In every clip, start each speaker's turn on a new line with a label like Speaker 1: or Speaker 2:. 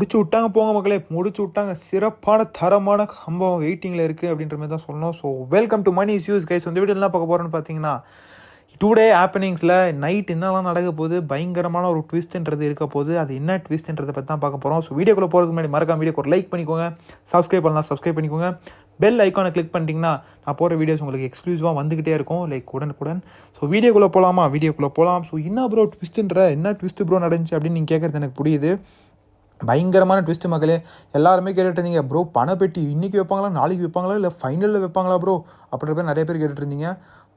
Speaker 1: முடிச்சு விட்டாங்க போங்க மக்களே. முடிச்சு விட்டாங்க. சிறப்பான தரமான சம்பவம் வெயிட்டிங்கில் இருக்குது அப்படின்ற மாதிரி தான் சொல்லணும். So welcome to money use guys இந்த வீடியோ என்ன பார்க்க போகிறோன்னு பார்த்தீங்கன்னா டூ டே ஆப்பனிங்ஸில் நைட் என்னெல்லாம் நடக்க போகுது பயங்கரமான ஒரு ட்விஸ்ட்ன்றது இருக்க போகுது. அது என்ன ட்விஸ்ட்ன்றதை பற்றி தான் பார்க்க போகிறோம் ஸோ வீடியோக்குள்ளே போகிறதுக்கு முன்னாடி மறக்காம வீடியோக்கு ஒரு லைக் பண்ணிக்கோங்க. சப்ஸ்கிரைப் பண்ணலாம் சப்ஸ்கிரைப் பண்ணிக்கோங்க. பெல் ஐக்கானை கிளிக் பண்ணிட்டீங்கன்னா நான் போகிற வீடியோஸ் உங்களுக்கு எக்ஸ்க்ளூசிவாக வந்துக்கிட்டே இருக்கும். லைக் உடனுக்குடன். ஸோ வீடியோக்குள்ளே போகலாமா வீடியோக்குள்ளே போகலாம் ஸோ என்ன ப்ரோ ட்விஸ்ட்டுன்ற என்ன ட்விஸ்ட் ப்ரோ நடந்துச்சு அப்படின்னு நீங்கள் கேட்குறது எனக்கு புரியுது. பயங்கரமான ட்விஸ்ட் மக்களே. எல்லாருமே கேட்டுட்டு இருந்தீங்க ப்ரோ பணப்பெட்டி இன்றைக்கி வைப்பாங்களா நாளைக்கு வைப்பாங்களா இல்லை ஃபைனலில் வைப்பாங்களா ப்ரோ? அப்படின்ற பேர் நிறைய பேர் கேட்டுட்டு இருந்தீங்க.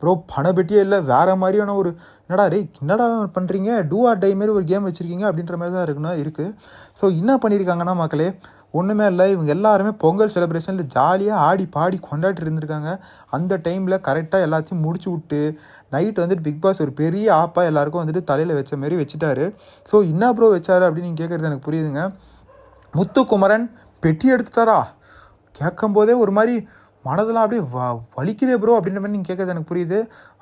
Speaker 1: ப்ரோ பணப்பெட்டியே இல்லை வேறு மாதிரியான ஒரு என்னடா ரே என்னடா பண்ணுறீங்க டூ ஆர் டை மாரி ஒரு கேம் வச்சுருக்கீங்க அப்படின்ற மாதிரி தான் இருக்குன்னா இருக்குது ஸோ என்ன பண்ணியிருக்காங்கன்னா மக்களே ஒன்றுமே இல்லை இவங்க எல்லாருமே பொங்கல் செலிப்ரேஷனில் ஜாலியாக ஆடி பாடி கொண்டாடிட்டு இருந்திருக்காங்க. அந்த டைமில் கரெக்டாக எல்லாத்தையும் முடிச்சு விட்டு நைட் வந்துட்டு பிக் பாஸ் ஒரு பெரிய ஆப்பாக எல்லாருக்கும் வந்துட்டு தலையில் வச்ச மாரி வச்சுட்டாரு. ஸோ என்ன ப்ரோ வச்சாரு அப்படின்னு நீங்கள் கேட்குறது எனக்கு புரியுதுங்க. முத்துக்குமரன் பெட்டி எடுத்துட்டாரா? கேட்கும்போதே ஒரு மாதிரி மனதெல்லாம் அப்படியே வ வலிக்குதே ப்ரோ அப்படின்ற மாதிரி நீங்கள் கேட்குறது எனக்கு புரியுது.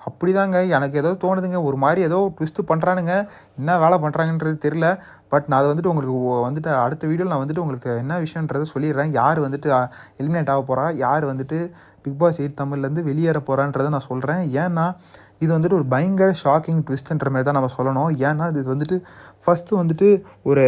Speaker 1: அப்படிதாங்க எனக்கு ஏதோ தோணுதுங்க. ஒரு மாதிரி ஏதோ ட்விஸ்ட்டு பண்ணுறானுங்க என்ன வேலை பண்ணுறாங்கன்றது தெரில பட் நான் அதை வந்துட்டு உங்களுக்கு வந்துட்டு அடுத்த வீடியோவில் நான் வந்துட்டு உங்களுக்கு என்ன விஷயன்றதை சொல்லிடுறேன். யார் வந்துட்டு எலிமினேட் ஆக போகிறா யார் வந்துட்டு பிக் பாஸ் எயிட் தமிழ்லேருந்து வெளியேற போகிறான்றதை நான் சொல்கிறேன் ஏன்னா இது வந்துட்டு ஒரு பயங்கர ஷாக்கிங் ட்விஸ்ட்ன்ற மாதிரி தான் நம்ம சொல்லணும். ஏன்னா இது வந்துட்டு ஃபஸ்ட்டு வந்துட்டு ஒரு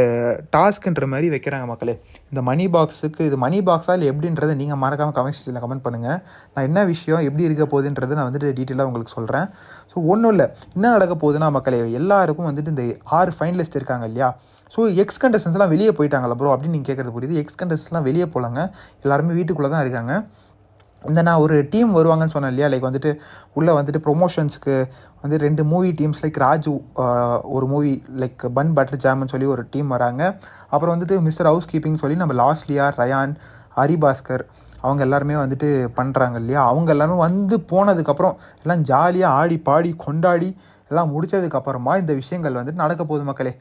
Speaker 1: டாஸ்க்குன்ற மாதிரி வைக்கிறாங்க மக்களே. இந்த மணி பாக்ஸுக்கு இது மணி பாக்ஸாக இல்லை எப்படின்றத நீங்கள் மறக்காமல் கமெண்ட் செக்ஷனில் கமெண்ட் பண்ணுங்கள் நான் என்ன விஷயம் எப்படி இருக்க போகுதுன்றதை நான் வந்துட்டு டீட்டெயிலாக உங்களுக்கு சொல்கிறேன் ஸோ ஒன்றும் இல்லை. என்ன நடக்க போகுதுன்னா மக்களே எல்லாருக்கும் வந்துட்டு இந்த ஆறு ஃபைனலிஸ்ட் இருக்காங்க இல்லையா? ஸோ எக்ஸ் கண்டஸ்டன்ஸ்லாம் வெளியே போயிட்டாங்களா ப்ரோ அப்படின்னு நீங்கள் கேட்குறது புரியுது. எக்ஸ் கண்டஸ்டன்ஸ்லாம் வெளியே போகலாங்க எல்லாருமே வீட்டுக்குள்ளே தான் இருக்காங்க. இந்த நான் ஒரு டீம் வருவாங்கன்னு சொன்னேன் இல்லையா? லைக் வந்துட்டு உள்ளே வந்துட்டு ப்ரொமோஷன்ஸ்க்கு வந்து ரெண்டு மூவி டீம்ஸ் லைக் ராஜு ஒரு மூவி லைக் பன் பட்டர் ஜாம்னு சொல்லி ஒரு டீம் வராங்க. அப்புறம் வந்துட்டு மிஸ்டர் ஹவுஸ் கீப்பிங் சொல்லி நம்ம லாஸ்லியா ரயான் ஹரிபாஸ்கர் அவங்க எல்லாருமே வந்துட்டு பண்ணுறாங்க இல்லையா? அவங்க எல்லாருமே வந்து போனதுக்கப்புறம் எல்லாம் ஜாலியாக ஆடி பாடி கொண்டாடி எல்லாம் முடிச்சதுக்கப்புறமா இந்த விஷயங்கள் வந்துட்டு நடக்க போகுது மக்களே.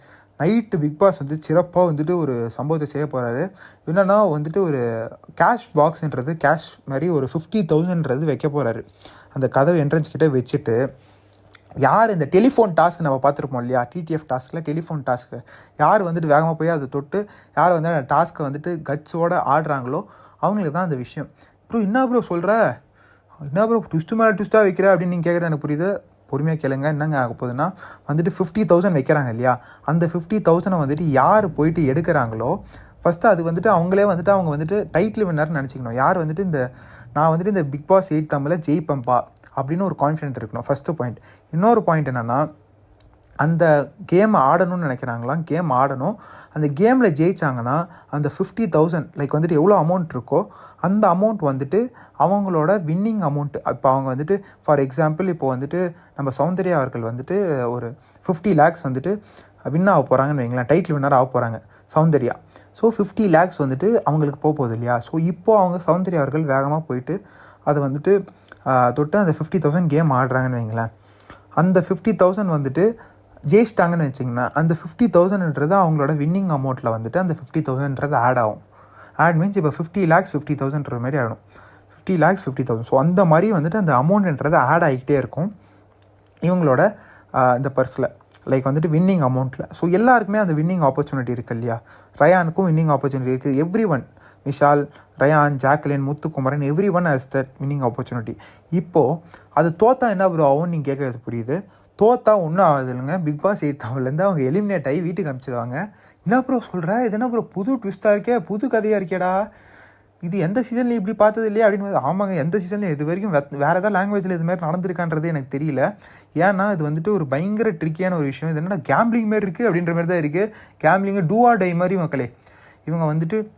Speaker 1: நைட்டு பிக் பாஸ் வந்து சிறப்பாக வந்துட்டு ஒரு சம்பவத்தை செய்ய போகிறாரு என்னன்னா வந்துட்டு ஒரு கேஷ் பாக்ஸ்ன்றது கேஷ் மாதிரி ஒரு ஃபிஃப்டி தௌசண்ட்ன்றது வைக்க போகிறாரு அந்த கதவு என்ட்ரன்ஸ் கிட்டே வச்சுட்டு யார் இந்த டெலிஃபோன் டாஸ்க் நம்ம பார்த்துருப்போம் இல்லையா? டிடிஎஃப் டாஸ்கில் டெலிஃபோன் டாஸ்க்கு யார் வந்துட்டு வேகமாக போய் அதை தொட்டு யார் வந்து அந்த டாஸ்க்கை வந்துட்டு கட்ஸோட ஆடுறாங்களோ அவங்களுக்கு தான் அந்த விஷயம். ப்ரோ என்ன ப்ரோ சொல்கிற என்ன ப்ரோ ட்விஸ்ட்டு மேலே ட்விஸ்ட்டாக வைக்கிற அப்படின்னு நீங்கள் கேட்குறது எனக்கு புரியுது. பொறுமையாக கேளுங்க என்னங்க ஆக போகுதுன்னா வந்துட்டு ஃபிஃப்டி தௌசண்ட் வைக்கிறாங்க இல்லையா? அந்த ஃபிஃப்டி தௌசண்டை வந்துட்டு யார் போயிட்டு எடுக்கிறாங்களோ ஃபஸ்ட்டு அது வந்துட்டு அவங்களே வந்துட்டு அவங்க வந்துட்டு டைட்டில் வின்னர்னு நினச்சிக்கணும். யார் வந்துட்டு இந்த நான் வந்துட்டு இந்த பிக் பாஸ் எயிட் தமிழில் ஜெயிப்பம்பா அப்படின்னு ஒரு கான்ஃபிடென்ட் இருக்கணும் ஃபஸ்ட்டு பாயிண்ட் இன்னொரு பாயிண்ட் என்னென்னா அந்த கேம் ஆடணும்னு நினைக்கிறாங்களாம் கேம் ஆடணும். அந்த கேமில் ஜெயிச்சாங்கன்னா அந்த ஃபிஃப்டி தௌசண்ட் லைக் வந்துட்டு எவ்வளோ அமௌண்ட் இருக்கோ அந்த அமௌண்ட் வந்துட்டு அவங்களோட வின்னிங் அமௌண்ட் இப்போ அவங்க வந்துட்டு ஃபார் எக்ஸாம்பிள் இப்போ வந்துட்டு நம்ம சௌந்தர்யா அவர்கள் வந்துட்டு ஒரு ஃபிஃப்டி லேக்ஸ் வந்துட்டு வின் ஆக போகிறாங்கன்னு வைங்களேன் டைட்டில் வின்னர் ஆக போகிறாங்க சௌந்தர்யா. ஸோ ஃபிஃப்டி லேக்ஸ் வந்துட்டு அவங்களுக்கு போக போகுது இல்லையா? ஸோ இப்போ அவங்க சௌந்தர்யா அவர்கள் வேகமாக போயிட்டு அதை வந்துட்டு தொட்டு அந்த ஃபிஃப்டி தௌசண்ட் கேம் ஆடுறாங்கன்னு வைங்களேன். அந்த ஃபிஃப்டி தௌசண்ட் வந்துட்டு ஜெயிச்சிட்டாங்கன்னு வச்சிங்கன்னா அந்த ஃபிஃப்டி தௌசண்ட்ன்றது அவங்களோட வின்னிங் அமௌண்ட்டில் வந்துட்டு அந்த ஃபிஃப்டி தௌசண்ட்ன்றது ஆட் ஆகும். ஆட் மீன்ஸ் இப்போ ஃபிஃப்டி லேக்ஸ் ஃபிஃப்டி தௌசண்ட்ற மாதிரி ஆகிடும் fifty lakhs fifty thousand so அந்த மாதிரி வந்துட்டு அந்த அமௌண்ட்ன்றது ஆட் ஆகிக்கிட்டே இருக்கும். இவங்களோட இந்த பர்ஸில் லைக் வந்துட்டு வின்னிங் அமௌண்ட்டில் ஸோ எல்லாருக்குமே அந்த வின்னிங் ஆப்பர்ச்சுனிட்டி இருக்குது இல்லையா? ரயானுக்கும் வின்னிங் ஆப்பர்ச்சுனிட்டி இருக்குது every one Vishal Rayan Jacqueline Muthukumaran every one has that winning opportunity இப்போது அது தோத்தா என்ன ப்ரோ ஆகும் நீங்கள் கேட்குறது புரியுது? தோத்தா ஒன்றும் ஆகுது இல்லைங்க பிக் பாஸ் எயிட் அவர்லேருந்து அவங்க எலிமினேட் ஆகி வீட்டுக்கு அனுப்பிச்சிடுவாங்க என்ன ப்ரோ சொல்கிற இது என்ன ப்ரோ புது ட்விஸ்ட்டாக இருக்கே? புது கதையாக இருக்கேடா? இது எந்த சீசன்லையும் இப்படி பார்த்தது இல்லையா? அப்படின்னு ஆமாங்க எந்த சீசன்லையும் இது வரைக்கும் வே- வேறு ஏதாவது லாங்குவேஜில் இது மாதிரி நடந்திருக்கான்றது எனக்கு தெரியல. ஏன்னா இது வந்துட்டு ஒரு பயங்கர ட்ரிக்கியான ஒரு விஷயம். இது என்னென்னா கேம்பிளிங் மாதிரி இருக்குது அப்படின்ற மாதிரி தான் இருக்குது கேம்பிளிங்கு டூ ஆர் டை மாதிரி மக்களே. இவங்க வந்துட்டு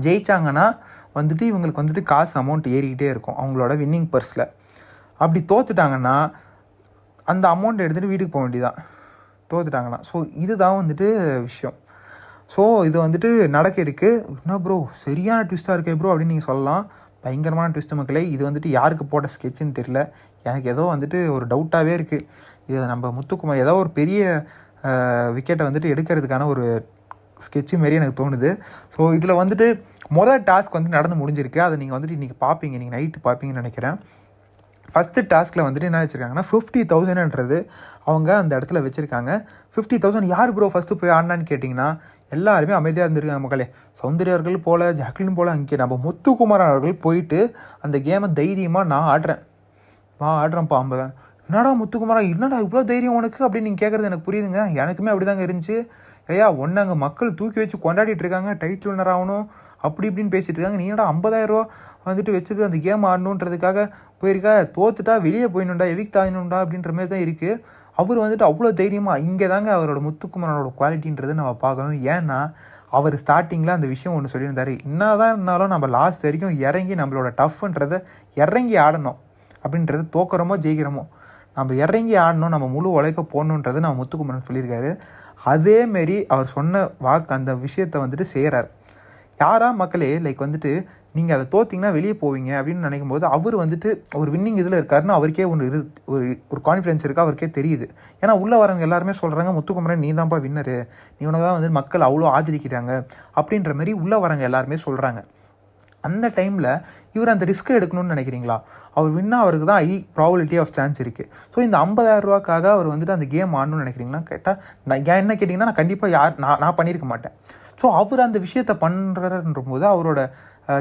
Speaker 1: ஜெயிச்சாங்கன்னா வந்துட்டு இவங்களுக்கு வந்துட்டு காசு அமௌண்ட் ஏறிக்கிட்டே இருக்கும். அவங்களோட வின்னிங் பர்ஸில் அப்படி தோத்துட்டாங்கன்னா அந்த அமௌண்ட் எடுத்துகிட்டு வீட்டுக்கு போக வேண்டியதான் தோத்துட்டாங்கன்னா ஸோ இதுதான் வந்துட்டு விஷயம். ஸோ இது வந்துட்டு நடக்க இருக்கு. என்ன ப்ரோ சரியான ட்விஸ்ட்டாக இருக்கே ப்ரோ அப்படின்னு நீங்கள் சொல்லலாம். பயங்கரமான ட்விஸ்ட் மக்களே இது வந்துட்டு யாருக்கு போட்ட ஸ்கெட்சுன்னு தெரில எனக்கு ஏதோ வந்துட்டு ஒரு டவுட்டாகவே இருக்குது இது நம்ம முத்துக்குமார் ஏதோ ஒரு பெரிய விக்கெட்டை வந்துட்டு எடுக்கிறதுக்கான ஒரு ஸ்கெட்சு மாரி எனக்கு தோணுது. ஸோ இதில் வந்துட்டு மொதல் டாஸ்க் வந்து நடந்து முடிஞ்சிருக்கு. அதை நீங்கள் வந்துட்டு இன்றைக்கி பார்ப்பீங்க நீங்கள் நைட்டு பார்ப்பீங்கன்னு நினைக்கிறேன். ஃபஸ்ட்டு டாஸ்கில் வந்துட்டு என்ன வச்சுருக்காங்கன்னா ஃபிஃப்டி தௌசண்ட்ன்றது அவங்க அந்த இடத்துல வச்சுருக்காங்க. ஃபிஃப்டி தௌசண்ட் யார் ப்ரோ ஃபஸ்ட்டு போய் ஆடினான்னு கேட்டிங்கன்னா எல்லாருமே அமைதியாக இருந்திருக்காங்க மக்களே. சௌந்தர்யா அவர்கள் போல ஜாக்லின் போல் அங்கே நம்ம முத்துக்குமாரன் அவர்கள் போயிட்டு அந்த கேமை தைரியமாக நான் ஆடுறேன். நான் ஆடுறேன்ப்பா ஐம்பதான் என்னடா முத்துக்குமாரா என்னடா இவ்வளோ தைரியம் உனக்கு? அப்படின்னு நீங்கள் கேட்குறது எனக்கு புரியுதுங்க. எனக்குமே அப்படி தாங்க இருந்துச்சு. ஐயா ஒன்று அங்கே மக்கள் தூக்கி வச்சு கொண்டாடிட்டு இருக்காங்க. டைட்டில் வின்னர் ஆகணும். அப்படி இப்படின்னு பேசிகிட்டு இருக்காங்க. நீ என்னடா 50000 ரூபா வந்துட்டு வச்சுட்டு அந்த கேம் ஆடணுன்றதுக்காக போயிருக்கா? தோத்துட்டா வெளியே போயிடணுண்டா எவிக் ஆகணும்டா அப்படின்ற மாதிரி தான் இருக்குது அவர் வந்துட்டு அவ்வளோ தைரியமாக இங்கே தாங்க அவரோட முத்துக்குமரனோட குவாலிட்டின்றது நம்ம பார்க்கணும். ஏன்னா அவர் ஸ்டார்டிங்கில் அந்த விஷயம் ஒன்று சொல்லியிருந்தார். என்ன தான் இருந்தாலும் நம்ம லாஸ்ட் வரைக்கும் இறங்கி நம்மளோட டஃப்ன்றதை இறங்கி ஆடணும் அப்படின்றது தோக்குறோமோ ஜெயிக்கிறோமோ. நம்ம இறங்கி ஆடணும் நம்ம முழு உழைக்க போடணுன்றது நம்ம முத்துக்குமரன் சொல்லியிருக்காரு. அதேமாரி அவர் சொன்ன வாக்கு அந்த விஷயத்தை வந்துட்டு செய்கிறார் யாரா மக்களே லைக் வந்துட்டு நீங்கள் அதை தோத்திங்கன்னா வெளியே போவீங்க அப்படின்னு நினைக்கும் போது அவர் வந்துட்டு ஒரு வின்னிங் இதில் இருக்காருன்னு அவருக்கே ஒன்று இரு ஒரு ஒரு கான்ஃபிடன்ஸ் இருக்கா அவருக்கே தெரியுது. ஏன்னா உள்ளே வரவங்க எல்லாருமே சொல்கிறாங்க முத்துக்குமரன் நீ தான்ப்பா வின்னரு நீ உனக்கு தான் வந்து மக்கள் அவ்வளோ ஆதரிக்கிறாங்க. அப்படின்ற மாதிரி உள்ளே வரவங்க எல்லாருமே சொல்கிறாங்க அந்த டைமில் இவர் அந்த ரிஸ்க்கை எடுக்கணும்னு நினைக்கிறீங்களா? அவர் வின்னா அவருக்கு தான் ஐ ப்ராபபிலிட்டி ஆஃப் சான்ஸ் இருக்குது ஸோ இந்த ஐம்பதாயிரம் ரூபாக்காக அவர் வந்துட்டு அந்த கேம் ஆடணும்னு நினைக்கிறீங்களா கேட்டால் நான் ஏன் என்ன கேட்டிங்கன்னா நான் கண்டிப்பாக யார் நான் நான் பண்ணியிருக்க மாட்டேன். ஸோ அவர் அந்த விஷயத்தை பண்ணுறன்ற போது அவரோட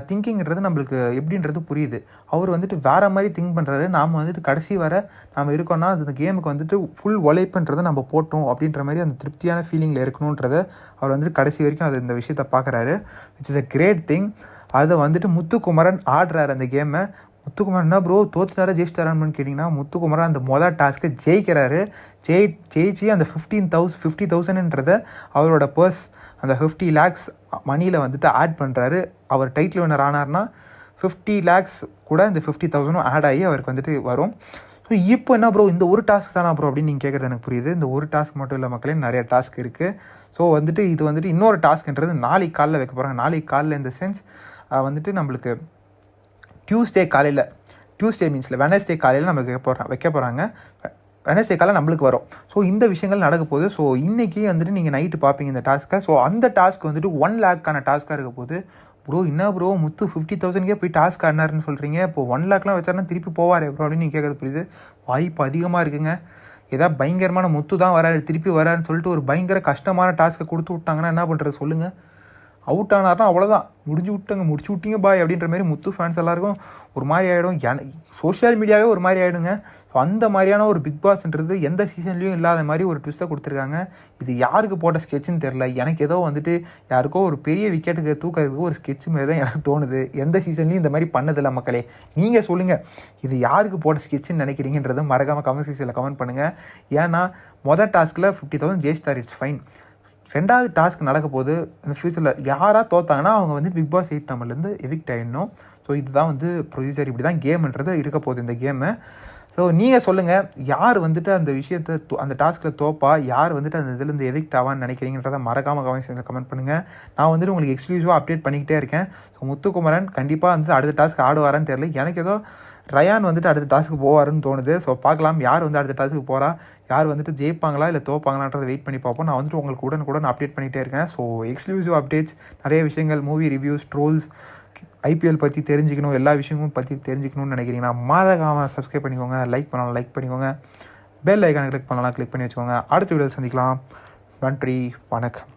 Speaker 1: திங்கிங்கிறது நம்மளுக்கு எப்படின்றது புரியுது. அவர் வந்துட்டு வேறு மாதிரி திங்க் பண்ணுறாரு நாம் வந்துட்டு கடைசி வர நாம் இருக்கோம்னா அந்த கேமுக்கு வந்துட்டு ஃபுல் உழைப்புன்றதை நம்ம போட்டோம் அப்படின்ற மாதிரி அந்த திருப்தியான ஃபீலிங்கில் இருக்கணுன்றத அவர் வந்துட்டு கடைசி வரைக்கும் அது இந்த விஷயத்தை பார்க்குறாரு which is a great thing அதை வந்துட்டு முத்துக்குமரன் ஆடுறாரு அந்த கேமை முத்துக்குமரன் என்ன ப்ரோ தோத்துனாரா ஜெயிச்சிட்டாரான்னு கேட்டிங்கன்னா முத்துக்குமரன் அந்த மொதல் டாஸ்க்கை ஜெயிக்கிறாரு. ஜெயி ஜெயிச்சு அந்த ஃபிஃப்டீன் தௌசண்ட் ஃபிஃப்டி தௌசண்ட்ன்றதை அவரோட பர்ஸ் அந்த ஃபிஃப்டி லேக்ஸ் மணியில் வந்துட்டு ஆட் பண்ணுறாரு அவர் டைட்டில் வின்னர் ஆனார்னா ஃபிஃப்டி லேக்ஸ் கூட இந்த ஃபிஃப்டி தௌசண்டும் ஆட் ஆகி அவருக்கு வந்துட்டு வரும். ஸோ இப்போ என்ன ப்ரோ இந்த ஒரு டாஸ்க் தானா ப்ரோ அப்படின்னு நீங்கள் கேட்குறது எனக்கு புரியுது. இந்த ஒரு டாஸ்க் மட்டும் இல்லை மக்களே நிறைய டாஸ்க் இருக்குது ஸோ வந்துட்டு இது வந்துட்டு இன்னொரு டாஸ்க்ன்றது நாளைக்கு காலைல வைக்க போகிறாங்க நாளைக்கு காலைல இந்த சென்ஸ் வந்துட்டு நம்மளுக்கு டியூஸ்டே காலையில் டியூஸ்டே மீன்ஸில் வெனஸ்டே காலையில் நம்ம வைக்க போகிறோம் வைக்க போகிறாங்க வெனஸ்டே காலம் நம்மளுக்கு வரும். ஸோ இந்த விஷயங்கள் நடக்க போகுது. ஸோ இன்றைக்கி வந்துட்டு நீங்கள் நைட்டு பார்ப்பீங்க இந்த டாஸ்க்கை ஸோ அந்த டாஸ்க் வந்துட்டு ஒன் லேக்கான டாஸ்க்காக இருக்க போது ப்ரோ என்ன ப்ரோ முத்து ஃபிஃப்டி தௌசண்ட்கே போய் டாஸ்க் ஆடினாருன்னு சொல்கிறீங்க இப்போ ஒன் லேக்லாம் வச்சாருன்னா திருப்பி போவார் ப்ரோ அப்படின்னு நீங்கள் கேட்குறது புரியுது. வாய்ப்பு அதிகமாக இருக்குங்க. ஏதாவது பயங்கரமான முத்து தான் வராரு. திருப்பி வராருன்னு சொல்லிட்டு ஒரு பயங்கர கஷ்டமான டாஸ்க்கை கொடுத்து விட்டாங்கன்னா என்ன பண்ணுறது சொல்லுங்கள் அவுட் ஆனார்னா அவ்வளோதான் முடிஞ்சு விட்டுங்க முடிச்சு விட்டீங்க பாய் அப்படின்ற மாதிரி முத்து ஃபேன்ஸ் எல்லாருக்கும் ஒரு மாதிரி ஆகிடும் என சோஷியல் மீடியாவே ஒரு மாதிரி ஆகிடுங்க ஸோ அந்த மாதிரியான ஒரு பிக் பாஸ்ன்றது எந்த சீசன்லேயும் இல்லாத மாதிரி ஒரு ட்விஸ்ட்டை கொடுத்துருக்காங்க. இது யாருக்கு போட்ட ஸ்கெட்சுன்னு தெரில எனக்கு ஏதோ வந்துட்டு யாருக்கோ ஒரு பெரிய விக்கெட்டுக்கு தூக்கிறதுக்கு ஒரு ஸ்கெட்ச் மாதிரி தான் எனக்கு தோணுது. எந்த சீசன்லையும் இந்த மாதிரி பண்ணதில்லை மக்களே. நீங்கள் சொல்லுங்கள் இது யாருக்கு போட்ட ஸ்கெட்சுன்னு நினைக்கிறீங்கன்றதை மறக்காமல் கமெண்ட் செக்ஷனில் கமெண்ட் பண்ணுங்கள் ஏன்னா மொதல் டாஸ்கில் ஃபிஃப்டி தௌசண்ட் ஜெயிச்சிட்டார் இட்ஸ் ஃபைன் ரெண்டாவது டாஸ்க் நடக்க போது இந்த ஃப்யூச்சரில் யாராக தோத்தாங்கன்னா அவங்க வந்து பிக் பாஸ் எயிட் தமிழ்லேருந்து எவிக்ட் ஆகிடணும் ஸோ இதுதான் வந்து ப்ரொசீஜர் இப்படி தான் கேம்ன்றது இருக்க போகுது இந்த கேமு ஸோ நீங்கள் சொல்லுங்கள் யார் வந்துட்டு அந்த விஷயத்தை தோ- அந்த டாஸ்கில் தோப்பா? யார் வந்துட்டு அந்த இதுலேருந்து எவிக்ட் ஆவான்னு நினைக்கிறீங்கன்றத மறக்காமல் கமெண்ட் கமெண்ட் பண்ணுங்கள் நான் வந்துட்டு உங்களுக்கு எக்ஸ்க்ளூசிவாக அப்டேட் பண்ணிக்கிட்டே இருக்கேன். ஸோ முத்துக்குமரன் கண்டிப்பாக வந்துட்டு அடுத்த டாஸ்க் ஆடுவாரான்னு தெரியல. எனக்கு ஏதோ ரயான் வந்துட்டு அடுத்த டாஸ்க்கு போவாருன்னு தோணுது. ஸோ பார்க்கலாம் யார் வந்து அடுத்த டாஸ்க்கு போகிறா யார் வந்துட்டு ஜெயிப்பாங்களா இல்லை தோப்பாங்களான்றதை வெயிட் பண்ணி பார்ப்போம். நான் வந்துட்டு உங்களுக்கு உடனுக்குடன் அப்டேட் பண்ணிகிட்டே இருக்கேன். ஸோ எக்ஸ்க்ளூசிவ் அப்டேட்ஸ் நிறைய விஷயங்கள் மூவி ரிவ்யூஸ் ட்ரோல்ஸ் ஐபிஎல் பற்றி தெரிஞ்சுக்கணும் எல்லா விஷயமும் பற்றி தெரிஞ்சுக்கணும்னு நினைக்கிறீங்கன்னா மறக்காமல் சப்ஸ்கிரைப் பண்ணிக்கோங்க லைக் பண்ணலாம் லைக் பண்ணிக்கோங்க. பெல் ஐக்கானை கிளிக் பண்ணலாம் கிளிக் பண்ணி வச்சுக்கோங்க. அடுத்த வீடியோ சந்திக்கலாம். நன்றி வணக்கம்.